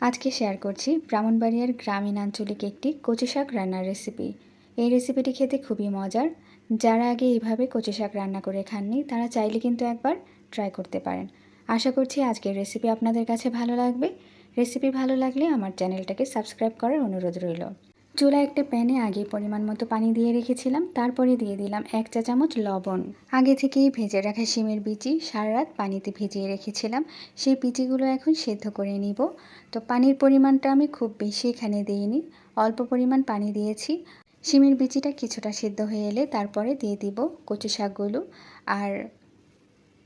আজকে শেয়ার করছি ব্রাহ্মণবাড়িয়ার গ্রামীণ আঞ্চলিক একটি কচু শাক রান্নার রেসিপি এই রেসিপিটি খেতে খুবই মজার। যারা আগে এইভাবে কচু শাক রান্না করে খাননি, তারা চাইলে কিন্তু একবার ট্রাই করতে পারেন। আশা করছি আজকের রেসিপি আপনাদের কাছে ভালো লাগবে। রেসিপি ভালো লাগলে আমার চ্যানেলটাকে সাবস্ক্রাইব করার অনুরোধ রইল। চুলা একটা প্যানে আগে পরিমাণ মতো পানি দিয়ে রেখেছিলাম, তারপরে দিয়ে দিলাম এক চা চামচ লবণ। আগে থেকেই ভেজে রাখা শিমের বিচি সারা রাত পানিতে ভিজিয়ে রেখেছিলাম, সেই বিচিগুলো এখন সেদ্ধ করে নিব। তো পানির পরিমাণটা আমি খুব বেশি এখানে দিইনি, অল্প পরিমাণ পানি দিয়েছি। শিমের বিচিটা কিছুটা সেদ্ধ হয়ে এলে তারপরে দিয়ে দিব কচু শাকগুলো। আর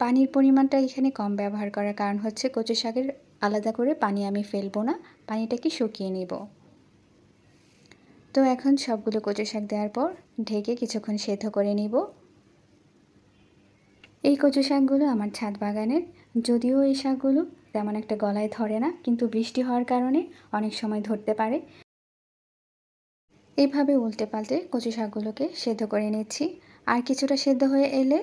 পানির পরিমাণটা এখানে কম ব্যবহার করার কারণ হচ্ছে কচু শাকের আলাদা করে পানি আমি ফেলব না, পানিটাকে শুকিয়ে নিব। তো এখন সবগুলো কচু শাক দেওয়ার পর ঢেকে কিছুক্ষণ সেদ্ধ করে নিব। এই কচু শাকগুলো আমার ছাদ বাগানের, যদিও এই শাকগুলো তেমন একটা গলায় ধরে না, কিন্তু বৃষ্টি হওয়ার কারণে অনেক সময় ধরতে পারে। এইভাবে উল্টে পাল্টে কচু শাকগুলোকে সেদ্ধ করে নিচ্ছি। আর কিছুটা সেদ্ধ হয়ে এলে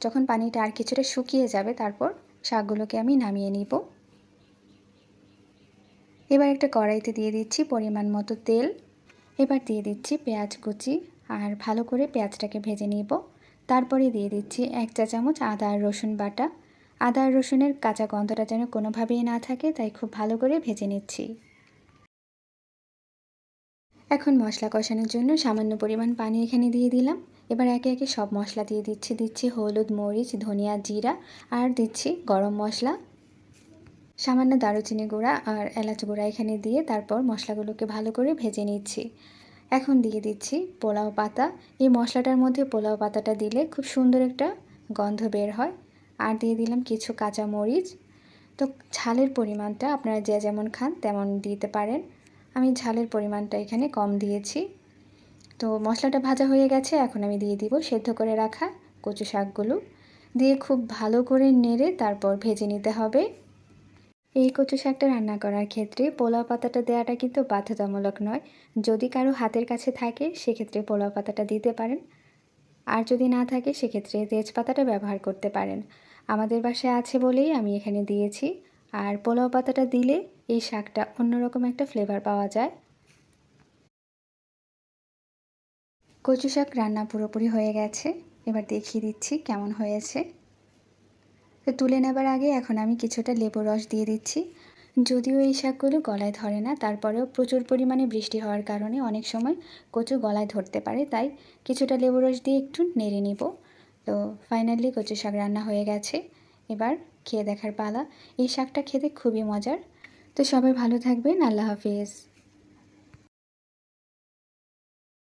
যখন পানিটা আর কিছুটা শুকিয়ে যাবে, তারপর শাকগুলোকে আমি নামিয়ে নিব। এবার একটা কড়াইতে দিয়ে দিচ্ছি পরিমাণ মতো তেল। এবার দিয়ে দিচ্ছি পেঁয়াজ কুচি আর ভালো করে পেঁয়াজটাকে ভেজে নিব। তারপরে দিয়ে দিচ্ছি এক চা চামচ আদা আর রসুন বাটা। আদা আর রসুনের কাঁচা গন্ধটা যেন কোনোভাবেই না থাকে, তাই খুব ভালো করে ভেজে নিচ্ছি। এখন মশলা কষানোর জন্য সামান্য পরিমাণ পানি এখানে দিয়ে দিলাম। এবার একে একে সব মশলা দিয়ে দিচ্ছি। দিচ্ছি হলুদ, মরিচ, ধনিয়া, জিরা আর দিচ্ছি গরম মশলা। সামান্য দারুচিনি গুঁড়া আর এলাচ গুঁড়া এখানে দিয়ে তারপর মশলাগুলোকে ভালো করে ভেজে নিচ্ছি। এখন দিয়ে দিচ্ছি পোলাও পাতা। এই মশলাটার মধ্যে পোলাও পাতাটা দিলে খুব সুন্দর একটা গন্ধ বের হয়। আর দিয়ে দিলাম কিছু কাঁচা মরিচ। তো ঝালের পরিমাণটা আপনারা যে যেমন খান তেমন দিতে পারেন। আমি ঝালের পরিমাণটা এখানে কম দিয়েছি। তো মশলাটা ভাজা হয়ে গেছে, এখন আমি দিয়ে দিব সেদ্ধ করে রাখা কচু শাকগুলো। দিয়ে খুব ভালো করে নেড়ে তারপর ভেজে নিতে হবে। এই কচু শাকটা রান্না করার ক্ষেত্রে পোলাও পাতাটা দেওয়াটা কিন্তু বাধ্যতামূলক নয়। যদি কারও হাতের কাছে থাকে, সেক্ষেত্রে পোলাও পাতাটা দিতে পারেন। আর যদি না থাকে, সেক্ষেত্রে তেজপাতাটা ব্যবহার করতে পারেন। আমাদের বাসায় আছে বলেই আমি এখানে দিয়েছি। আর পোলাও পাতাটা দিলে এই শাকটা অন্যরকম একটা ফ্লেভার পাওয়া যায়। কচু শাক রান্না পুরোপুরি হয়ে গেছে। এবার দেখিয়ে দিচ্ছি কেমন হয়েছে। তো তুলে নেবার আগে এখন আমি কিছুটা লেবু রস দিয়ে দিচ্ছি। যদিও এই শাকগুলো গলায় ধরে না, তারপরেও প্রচুর পরিমাণে বৃষ্টি হওয়ার কারণে অনেক সময় কচু গলায় ধরতে পারে, তাই কিছুটা লেবু রস দিয়ে একটু নেড়ে নিব। তো ফাইনালি কচু শাক রান্না হয়ে গেছে। এবার খেয়ে দেখার পালা। এই শাকটা খেতে খুবই মজার। তো সবাই ভালো থাকবেন, আল্লাহ হাফিজ।